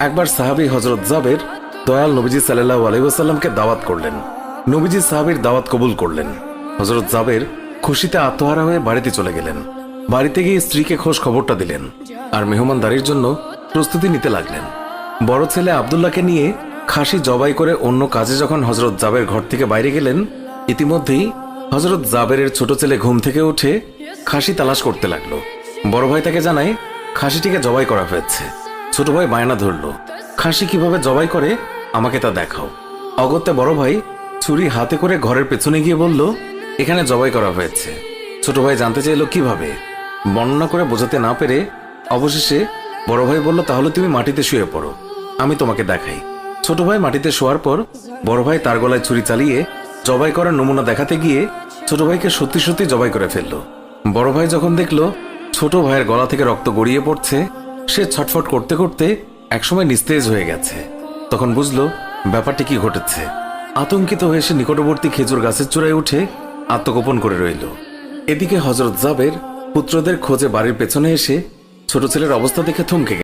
একবার সাহাবি হজরত জাবের দয়াল নবীজি সাল্লাহ আলাইসাল্লামকে দাওয়াত করলেন। নবীজি সাহাবির দাওয়াত কবুল করলেন। হজরত জাবের খুশিতে আত্মহারা হয়ে বাড়িতে চলে গেলেন। বাড়িতে গিয়ে স্ত্রীকে খোঁজ খবরটা দিলেন আর মেহমানদারির জন্য প্রস্তুতি নিতে লাগলেন। বড় ছেলে আবদুল্লাহকে নিয়ে খাসি জবাই করে অন্য কাজে যখন হজরত জাবের ঘর থেকে বাইরে গেলেন, ইতিমধ্যেই হজরত জাবেরের ছোট ছেলে ঘুম থেকে উঠে খাসি তালাশ করতে লাগল। বড় ভাই তাকে জানায়, খাসিটিকে জবাই করা হয়েছে। ছোট ভাই বায়না ধরলো। খাসি কীভাবে জবাই করে, আমাকে তা দেখাও। অগত্যা বড় ভাই ছুরি হাতে করে ঘরের পেছনে গিয়ে বলল, এখানে জবাই করা হয়েছে। ছোট ভাই জানতে চাইলো, কীভাবে? বর্ণনা করে বোঝাতে না পেরে অবশেষে বড় ভাই বলল, তাহলে তুমি মাটিতে শুয়ে পড়ো, আমি তোমাকে দেখাই। ছোট ভাই মাটিতে শোয়ার পর বড় ভাই তার গলায় ছুরি চালিয়ে জবাই করার নমুনা দেখাতে গিয়ে ছোট ভাইকে সত্যি সত্যি জবাই করে ফেলল। বড় ভাই যখন দেখল, ছোট ভাইয়ের গলা থেকে রক্ত গড়িয়ে পড়ছে সে ছটফট করতে করতে একসময় নিস্তেজ হয়ে গেছে। তখন বুঝলো, ব্যাপারটি কি ঘটেছে। আতঙ্কিত হয়ে সে নিকটবর্তী খেজুর গাছের চূড়ায় উঠে আত্মগোপন করে রইল। এদিকে হজরত জাবের পুত্রদের খোঁজে বাড়ির পেছনে এসে ছোট ছেলের অবস্থা দেখে থমকে